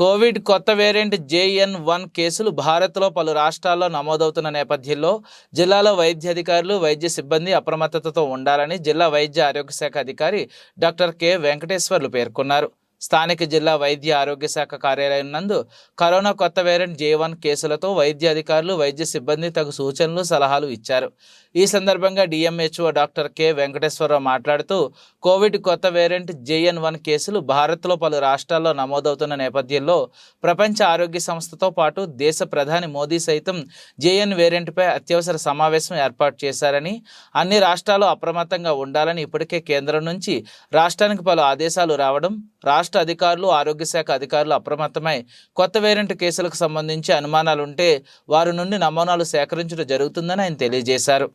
Covid కొత్త variant JN one కేసులు భారత్లో పలు రాష్ట్రాల్లో నమోదవుతున్న నేపథ్యంలో జిల్లాలో వైద్య అధికారులు వైద్య సిబ్బంది అప్రమత్తతతో ఉండాలని జిల్లా వైద్య ఆరోగ్య శాఖ అధికారి డాక్టర్ కె వెంకటేశ్వర్లు పేర్కొన్నారు. స్థానిక జిల్లా వైద్య ఆరోగ్య శాఖ కార్యాలయం నందు కరోనా కొత్త వేరియంట్ జే వన్ కేసులతో వైద్య అధికారులు వైద్య సిబ్బంది తగు సూచనలు సలహాలు ఇచ్చారు. ఈ సందర్భంగా డిఎంహెచ్ఓ డాక్టర్ కె వెంకటేశ్వరరావు మాట్లాడుతూ కోవిడ్ కొత్త వేరియంట్ జేఎన్ వన్ కేసులు భారత్లో పలు రాష్ట్రాల్లో నమోదవుతున్న నేపథ్యంలో ప్రపంచ ఆరోగ్య సంస్థతో పాటు దేశ ప్రధాని మోదీ సైతం జేఎన్ వేరియంట్పై అత్యవసర సమావేశం ఏర్పాటు చేశారని అన్ని రాష్ట్రాలు అప్రమత్తంగా ఉండాలని ఇప్పటికే కేంద్రం నుంచి రాష్ట్రానికి పలు ఆదేశాలు రావడం రాష్ట్ర అధికారులు ఆరోగ్య శాఖ అధికారులు అప్రమత్తమై కొత్త వేరియంట్ కేసులకు సంబంధించి అనుమానాలుంటే వారి నుండి నమూనాలు సేకరించడం జరుగుతుందని ఆయన తెలియజేశారు.